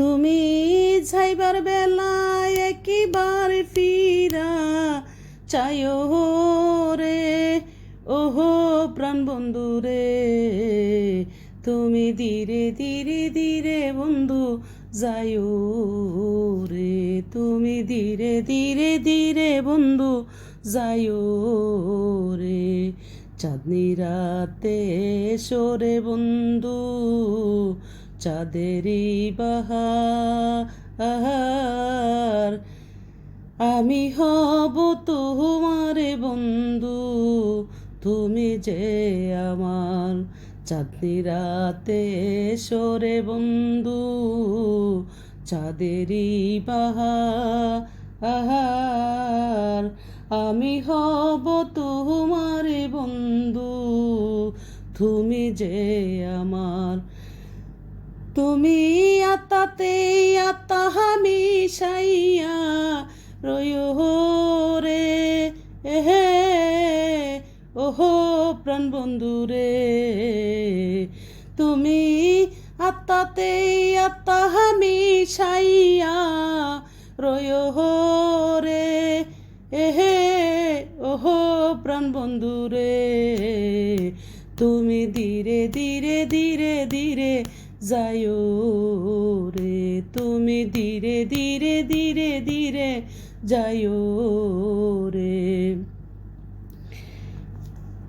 তুমি যাইবার বেলায় একবার ফিরা। চাইও রে, ওহো প্রাণ বন্ধু রে। তুমি ধীরে ধীরে ধীরে বন্ধু যাইও রে। তুমি ধীরে ধীরে ধীরে বন্ধু যাইও রে। চাঁদনি রাতে সরে বন্ধু চাঁদেরই বাহার। আমি হব তোমারে বন্ধু, তুমি যে আমার। চাঁদনি রাতে সরে বন্ধু, চাঁদেরই বাহার। আমি হব তোমারে বন্ধু, তুমি যে আমার। তুমি আতাতে আতা আমি সাইয়া রয়ো রে, এহে, ওহো প্রাণ বন্ধু রে। তুমি আত্মাতে আত্মা আমি সাইয়া রয়ো রে, এহে, ওহো প্রাণ বন্ধু রে। তুমি ধীরে ধীরে ধীরে ধীরে যাইও রে, তুমি ধীরে ধীরে ধীরে ধীরে যাইও রে।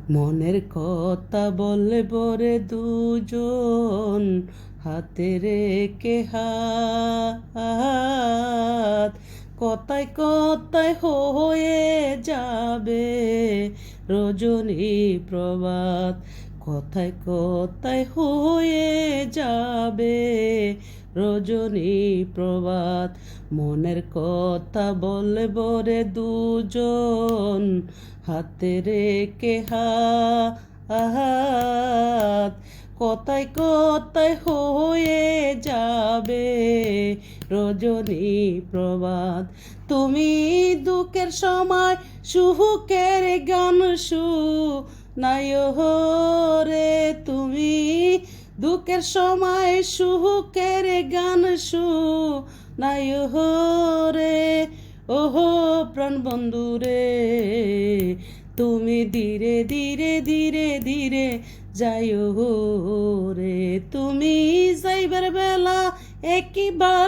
মনের কথা বলে বরে দুজন, হাতে রেখে হাত, কথায় কথায় হয়ে যাবে রজনী প্রভাত। কথায় কথায় হয়ে যাবে রজনী প্রবাদ মনের কথা বলে বরে দুজন, হাতে রেখে হাত। কথায় কথায় হয়ে যাবে রজনী প্রবাদ তুমি দুঃখের সময় সুহুকের গান সু নাই রে তুমি দুঃখের সময় সুহুকের গান সু নাই রে ওহো প্রাণ বন্ধু রে তুমি ধীরে ধীরে ধীরে ধীরে যাইও রে তুমি যাইবার বেলা একবার